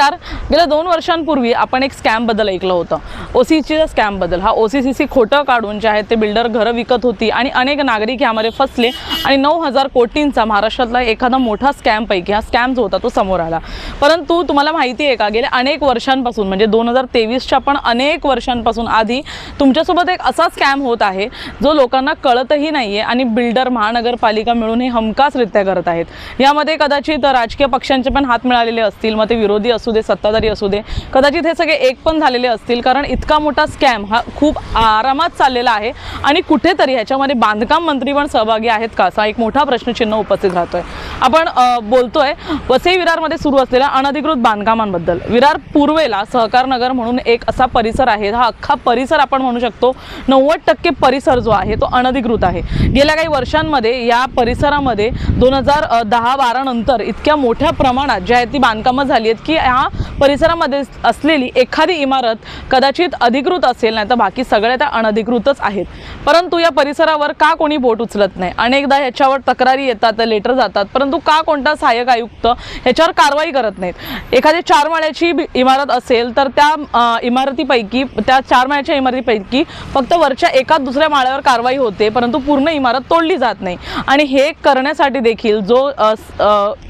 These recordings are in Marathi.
नमस्कार. गेल्या दोन वर्षांपूर्वी आपण एक स्कॅमबद्दल ऐकलं होतं. ओ सी सीच्या स्कॅमबद्दल हा ओ सी सी सी खोटं काढून जे आहे ते बिल्डर घरं विकत होती आणि अनेक नागरिक यामध्ये फसले आणि नऊ हजार कोटींचा महाराष्ट्रातला एखादा मोठा स्कॅमपैकी हा स्कॅम जो होता तो समोर आला. परंतु तुम्हाला माहिती आहे का गेल्या अनेक वर्षांपासून म्हणजे दोन हजार तेवीसच्या पण अनेक वर्षांपासून आधी तुमच्यासोबत एक असा स्कॅम होत आहे जो लोकांना कळतही नाही आहे आणि बिल्डर महानगरपालिका मिळून हे हमखासरित्या करत आहेत. यामध्ये कदाचित राजकीय पक्षांचे पण हात मिळालेले असतील मग ते विरोधी असू दे सत्ताधारी असू दे कदाचित हे सगळे एक पण झालेले असतील. कारण इतका मोठा स्कॅम हा खूप आरामात चाललेला आहे आणि कुठेतरी ह्याच्यामध्ये बांधकाम मंत्री पण सहभागी आहेत का? असा एक मोठा प्रश्नचिन्ह उपस्थित राहतोय. आपण बोलतोय वसई विरारमध्ये सुरू असलेल्या अनधिकृत बांधकामांबद्दल. विरार पूर्वेला सहकार नगर म्हणून एक असा परिसर आहे. हा अख्खा परिसर आपण म्हणू शकतो नव्वद टक्के परिसर जो आहे तो अनधिकृत आहे. गेल्या काही वर्षांमध्ये या परिसरामध्ये दोन हजार दहा बारा नंतर इतक्या मोठ्या प्रमाणात ज्या आहेत ती बांधकामं झाली आहेत की ह्या परिसरामध्ये असलेली एखादी इमारत कदाचित अधिकृत असेल नाही तर बाकी सगळ्या त्या अनधिकृतच आहेत. परंतु या परिसरावर का कोणी बोट उचलत नाही? अनेकदा ह्याच्यावर तक्रारी येतात लेटर जातात परंतु का कोणता सहाय्यक आयुक्त ह्याच्यावर कारवाई करत नाहीत? एखादी चार माळ्याची इमारत असेल तर त्या इमारतीपैकी त्या चार माळ्याच्या इमारतीपैकी फक्त वरच्या एका दुसऱ्या माळ्यावर कारवाई होते परंतु पूर्ण इमारत तोडली जात नाही. आणि हे करण्यासाठी देखील जो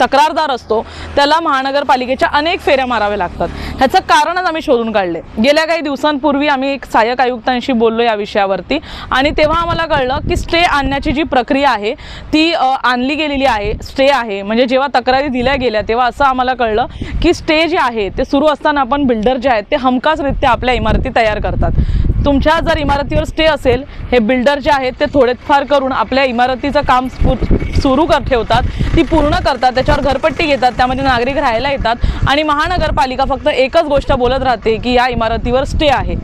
तक्रारदार असतो त्याला महानगरपालिकेच्या अनेक फेऱ्या माराव्या लागतात. ह्याचं कारणच आम्ही शोधून काढले. गेल्या काही दिवसांपूर्वी आम्ही एक सहाय्यक आयुक्तांशी बोललो या विषयावरती. आणि तेव्हा आम्हाला कळलं की स्टे आणण्याची जी प्रक्रिया आहे ती आणली गेलेली आहे स्टे आहे. म्हणजे जेव्हा तक्रारी दिल्या गेल्या तेव्हा असं आम्हाला कळलं की स्टे जे आहे ते सुरू असताना आपण बिल्डर जे आहेत ते हमखासरित्या आपल्या इमारती तयार करतात. तुमच्या जर इमारतीवर स्टे असेल हे बिल्डर जे आहेत ते थोडेफार करून आपल्या इमारतीचं काम सुरू कर ठेवतात. ती पूर्ण करतात त्याच्यावर घरपट्टी घेतात त्यामध्ये नागरिक राहायला येतात. आणि महानगरपालिका फक्त एक एकच गोष्ट बोलत राहते की या इमारतीवर स्टे आहे.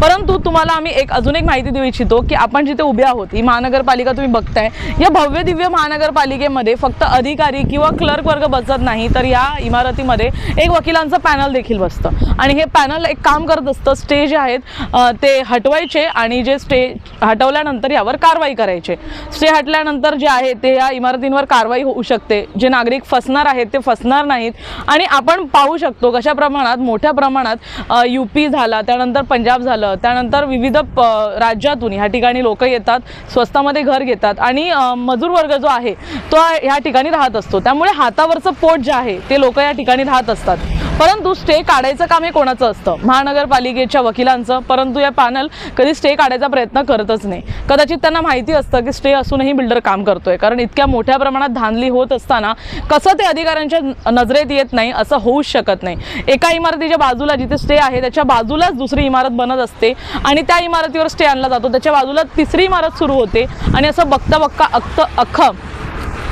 परंतु तुम्हाला आम्ही एक अजून एक माहिती देऊ इच्छितो की आपण जिथे उभे आहोत ही महानगरपालिका तुम्ही बघताय या भव्य दिव्य महानगरपालिकेमध्ये फक्त अधिकारी किंवा क्लर्क वर्ग बसत नाही तर या इमारतीमध्ये एक वकिलांचं पॅनल देखील बसतं. आणि हे पॅनल एक काम करत असतं स्टे जे आहेत ते हटवायचे आणि जे स्टे हटवल्यानंतर यावर कारवाई करायचे. स्टे हटल्यानंतर जे आहे ते या इमारतींवर कारवाई होऊ शकते. जे नागरिक फसणार आहेत ते फसणार नाहीत. आणि आपण पाहू शकतो कशा प्रमाणात मोठ्या प्रमाणात यू पी झाला त्यानंतर पंजाब झालं त्यानंतर विविध प राज्यातून ह्या ठिकाणी लोक येतात स्वस्तामध्ये घर घेतात आणि मजूर वर्ग जो आहे तो ह्या ठिकाणी राहत असतो. त्यामुळे हातावरचं पोट जे आहे ते लोक या ठिकाणी राहत असतात. परंतु स्टे काढायचं काम हे कोणाचं असतं? महानगरपालिकेच्या वकिलांचं? परंतु या पॅनल कधी स्टे काढायचा प्रयत्न करतच नाही. कदाचित त्यांना माहिती असतं की स्टे असूनही बिल्डर काम करतोय. कारण इतक्या मोठ्या प्रमाणात धांदली होत असताना कसं ते अधिकाऱ्यांच्या नजरेत येत नाही असं होऊच शकत नाही. एका इमारतीच्या बाजूला जिथे स्टे आहे त्याच्या बाजूलाच दुसरी इमारत बनत असते आणि त्या इमारतीवर स्टे आणला जातो. त्याच्या बाजूला तिसरी इमारत सुरू होते आणि असं बघता बघता अख्त अख्खं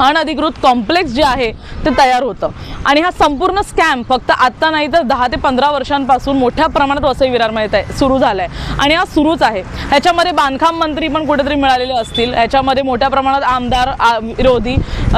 अनधिकृत कॉम्प्लेक्स जे आहे ते तयार होतं. आणि हा संपूर्ण स्कॅम फक्त आत्ता नाही तर दहा ते पंधरा वर्षांपासून मोठ्या प्रमाणात वसई विरारमध्ये तय- सुरू झाला आहे आणि हा सुरूच आहे. ह्याच्यामध्ये बांधकाम मंत्री पण कुठेतरी मिळालेले असतील. ह्याच्यामध्ये मोठ्या प्रमाणात आमदार विरोधी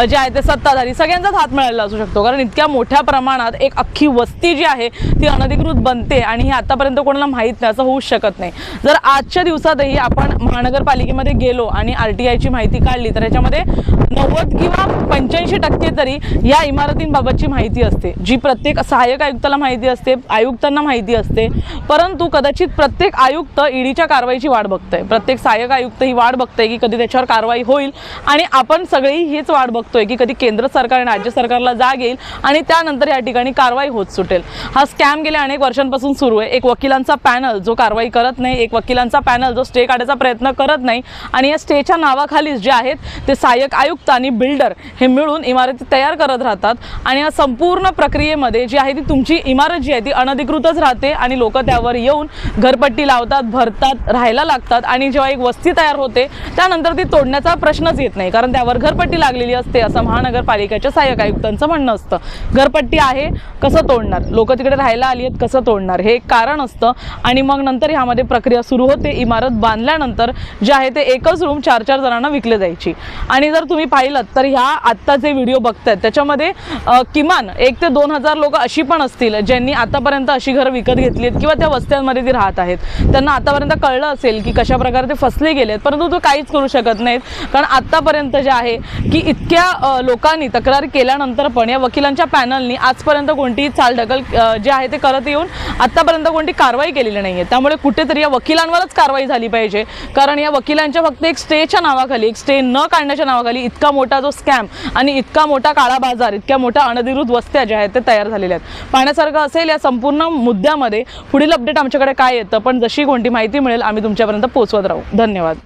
जे आहे ते सत्ताधारी सगळ्यांचाच हात मिळालेला असू शकतो. कारण इतक्या मोठ्या प्रमाणात एक अख्खी वस्ती जी आहे ती अनधिकृत बनते आणि ही आतापर्यंत कोणाला माहीत नाही असं होऊच शकत नाही. जर आजच्या दिवसातही आपण महानगरपालिकेमध्ये गेलो आणि आर टी आयची माहिती काढली तर ह्याच्यामध्ये नव्वद किंवा पंच्याऐंशी टक्के तरी या इमारतींबाबतची माहिती असते. जी प्रत्येक सहाय्यक आयुक्ताला माहिती असते आयुक्तांना माहिती असते. परंतु कदाचित प्रत्येक आयुक्त ईडीच्या कारवाईची वाट बघतोय. प्रत्येक सहाय्यक आयुक्त ही वाट बघतोय की कधी त्याच्यावर कारवाई होईल आणि आपण सगळी हीच वाट बघतोय की कधी केंद्र सरकार आणि राज्य सरकारला जाग येईल आणि त्यानंतर या ठिकाणी कारवाई होत सुटेल. हा स्कॅम गेल्या अनेक वर्षांपासून सुरू आहे. एक वकिलांचा पॅनल जो कारवाई करत नाही एक वकिलांचा पॅनल जो स्टे काढायचा प्रयत्न करत नाही आणि या स्टेच्या नावाखालीच जे आहेत ते सहाय्यक आयुक्त आणि बिल्डर हे मिळून इमारती तयार करत राहतात आणि या संपूर्ण प्रक्रियेमध्ये जी आहे ती तुमची इमारत जी आहे ती अनधिकृतच राहते आणि लोक त्यावर येऊन घरपट्टी लावतात भरतात राहायला लागतात आणि जेव्हा एक वस्ती तयार होते त्यानंतर ती तोडण्याचा प्रश्नच येत नाही. कारण त्यावर घरपट्टी लागलेली असते असं महानगरपालिकेच्या सहाय्यक आयुक्तांचं म्हणणं असतं. घरपट्टी आहे कसं तोडणार? लोक तिकडे राहायला आली आहेत कसं तोडणार? हे एक कारण असतं. आणि मग नंतर ह्यामध्ये प्रक्रिया सुरू होते. इमारत बांधल्यानंतर जे आहे ते एकच रूम चार चार जणांना विकले जायची. आणि जर तुम्ही पाहिलं तर तर ह्या आत्ता जे व्हिडिओ बघतायत त्याच्यामध्ये किमान एक ते दोन हजार लोक अशी पण असतील ज्यांनी आतापर्यंत अशी घरं विकत घेतली आहेत किंवा त्या वस्त्यांमध्ये ती राहत आहेत. त्यांना आतापर्यंत कळलं असेल की कशा प्रकारे ते फसले गेलेत परंतु तो काहीच करू शकत नाहीत. कारण आत्तापर्यंत जे आहे की इतक्या लोकांनी तक्रार केल्यानंतर पण या वकिलांच्या पॅनलनी आजपर्यंत कोणतीही चालढकल जे आहे ते करत येऊन आत्तापर्यंत कोणती कारवाई केलेली नाही आहे त्यामुळे कुठेतरी या वकिलांवरच कारवाई झाली पाहिजे. कारण या वकिलांच्या फक्त एक स्टेच्या नावाखाली एक स्टे न काढण्याच्या नावाखाली इतका मोठा जो स्कॅम आणि इतका मोठा काळा बाजार इतक्या मोठ्या अनधिकृत वस्त्या ज्या आहेत ते तयार झालेल्या आहेत. पाहण्यासारखं असेल या संपूर्ण मुद्द्यामध्ये पुढील अपडेट आमच्याकडे काय येतं पण जशी कोणती माहिती मिळेल आम्ही तुमच्यापर्यंत पोहोचवत राहू. धन्यवाद.